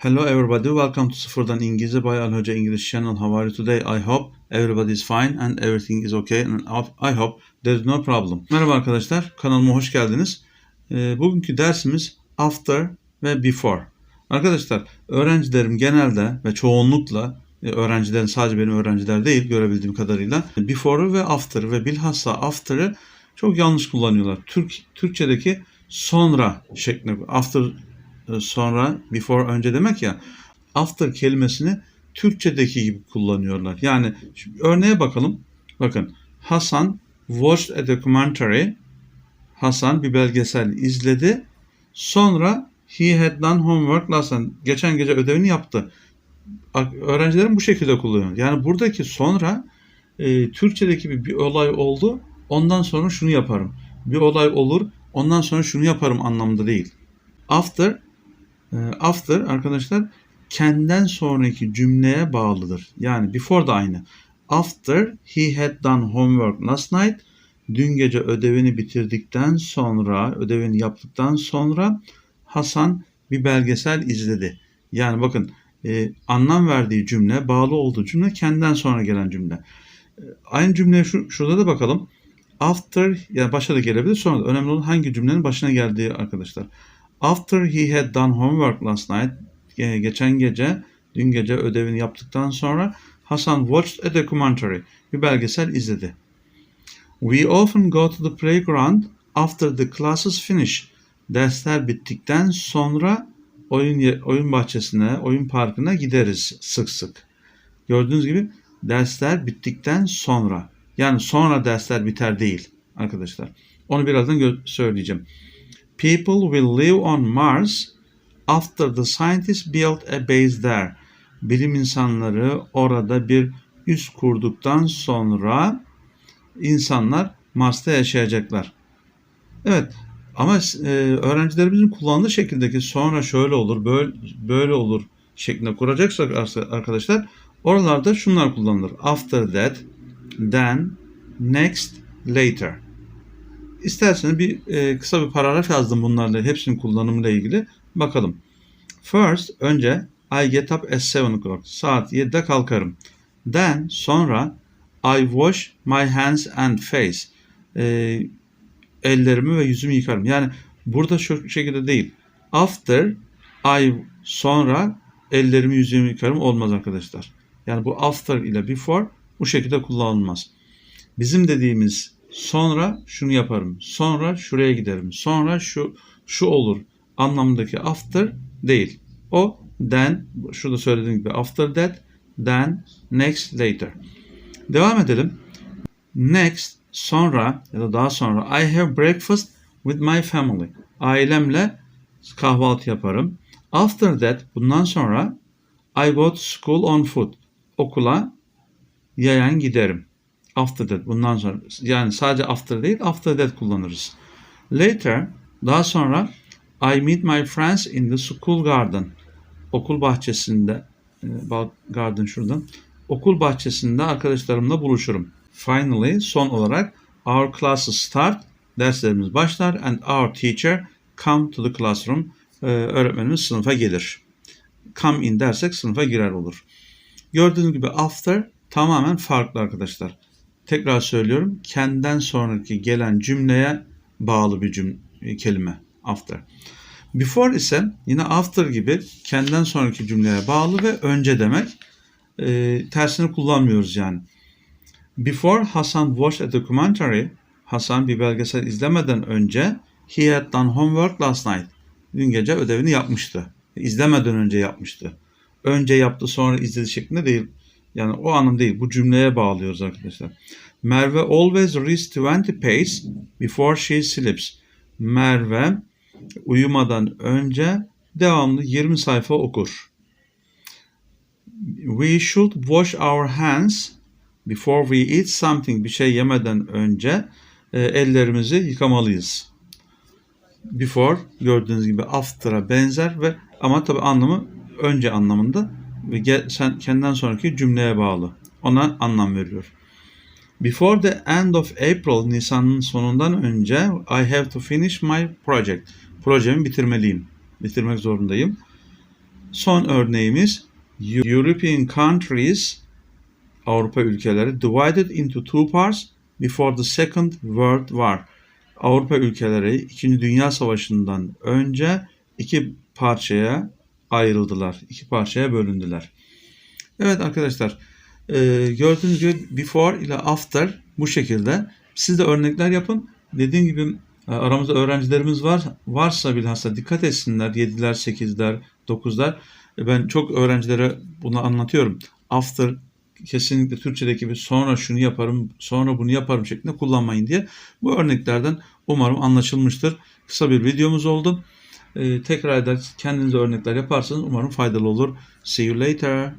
Hello everybody, welcome to Sıfırdan İngilizce by Al Hoca English Channel. How are you today? I hope everybody is fine and everything is okay and I hope there is no problem. Merhaba arkadaşlar, kanalıma hoş geldiniz. Ee, bugünkü dersimiz after ve before. Arkadaşlar, öğrencilerim genelde ve çoğunlukla e, öğrencilerin sadece benim öğrenciler değil görebildiğim kadarıyla before'u ve after ve bilhassa after'ı çok yanlış kullanıyorlar. Türk Türkçedeki sonra şeklinde after sonra before önce demek ya after kelimesini Türkçedeki gibi kullanıyorlar. Yani örneğe bakalım. Bakın Hasan watched a documentary. Hasan bir belgesel izledi. Sonra he had done homework last night. Geçen gece ödevini yaptı. Öğrencilerim bu şekilde kullanıyor. Yani buradaki sonra e, Türkçedeki bir, bir olay oldu. Ondan sonra şunu yaparım. Bir olay olur. Ondan sonra şunu yaparım anlamında değil. After e, after arkadaşlar kendinden sonraki cümleye bağlıdır. Yani before da aynı. After he had done homework last night dün gece ödevini bitirdikten sonra, ödevini yaptıktan sonra Hasan bir belgesel izledi. Yani bakın e, anlam verdiği cümle, bağlı olduğu cümle kendinden sonra gelen cümle. E, aynı cümleye şu, şurada da bakalım. After, yani başa da gelebilir, sonra da önemli olan hangi cümlenin başına geldiği arkadaşlar. After he had done homework last night, geçen gece, dün gece ödevini yaptıktan sonra Hasan watched a documentary, bir belgesel izledi. We often go to the playground after the classes finish. Dersler bittikten sonra oyun oyun bahçesine, oyun parkına gideriz sık sık. Gördüğünüz gibi dersler bittikten sonra. Yani sonra dersler biter değil arkadaşlar. Onu birazdan söyleyeceğim. People will live on Mars after the scientists built a base there. Bilim insanları orada bir üs kurduktan sonra insanlar Mars'ta yaşayacaklar. Evet ama e, öğrencilerimizin kullandığı şekildeki sonra şöyle olur, böyle, böyle olur şeklinde kuracaksak arkadaşlar oralarda şunlar kullanılır. After that, then, next, later. İsterseniz bir e, kısa bir paragraf yazdım bunlarla hepsinin kullanımıyla ilgili. Bakalım. First, önce I get up at 7 o'clock. Saat 7'de kalkarım. Then, sonra I wash my hands and face. E, ellerimi ve yüzümü yıkarım. Yani burada şu şekilde değil. After, I sonra ellerimi yüzümü yıkarım olmaz arkadaşlar. Yani bu after ile before bu şekilde kullanılmaz. Bizim dediğimiz sonra şunu yaparım, sonra şuraya giderim, sonra şu şu olur anlamındaki after değil. O then, şurada söylediğim gibi after that, then, next, later. Devam edelim. Next, sonra ya da daha sonra I have breakfast with my family. Ailemle kahvaltı yaparım. After that, bundan sonra I go to school on foot. Okula yayan giderim. After that, bundan sonra. Yani sadece after değil, after that kullanırız. Later, daha sonra I meet my friends in the school garden. Okul bahçesinde, e, garden şuradan. Okul bahçesinde arkadaşlarımla buluşurum. Finally, son olarak our classes start. Derslerimiz başlar and our teacher come to the classroom. Ee, öğretmenimiz sınıfa gelir. Come in dersek sınıfa girer olur. Gördüğünüz gibi after tamamen farklı arkadaşlar. Tekrar söylüyorum. Kendinden sonraki gelen cümleye bağlı bir cümle, kelime. After. Before ise yine after gibi kendinden sonraki cümleye bağlı ve önce demek. E, tersini kullanmıyoruz yani. Before Hasan watched a documentary, Hasan bir belgesel izlemeden önce he had done homework last night. Dün gece ödevini yapmıştı. İzlemeden önce yapmıştı. Önce yaptı sonra izledi şeklinde değil. Yani o anlam değil. Bu cümleye bağlıyoruz arkadaşlar. Merve always reads 20 pages before she sleeps. Merve uyumadan önce devamlı 20 sayfa okur. We should wash our hands before we eat something. Bir şey yemeden önce e, ellerimizi yıkamalıyız. Before gördüğünüz gibi after'a benzer ve ama tabi anlamı önce anlamında ve sen kendinden sonraki cümleye bağlı. Ona anlam veriyor. Before the end of April, Nisan'ın sonundan önce I have to finish my project. Projemi bitirmeliyim. Bitirmek zorundayım. son örneğimiz European countries Avrupa ülkeleri divided into two parts before the Second World War. Avrupa ülkeleri 2. Dünya Savaşı'ndan önce iki parçaya ayrıldılar. iki parçaya bölündüler. Evet arkadaşlar e, gördüğünüz gibi before ile after bu şekilde. Siz de örnekler yapın. Dediğim gibi e, aramızda öğrencilerimiz var. Varsa bilhassa dikkat etsinler. 7'ler, 8'ler, 9'lar. E, Ben çok öğrencilere bunu anlatıyorum. After kesinlikle Türkçedeki gibi sonra şunu yaparım, sonra bunu yaparım şeklinde kullanmayın diye. Bu örneklerden umarım anlaşılmıştır. Kısa bir videomuz oldu. Ee, tekrar eder kendinize örnekler yaparsanız umarım faydalı olur. See you later.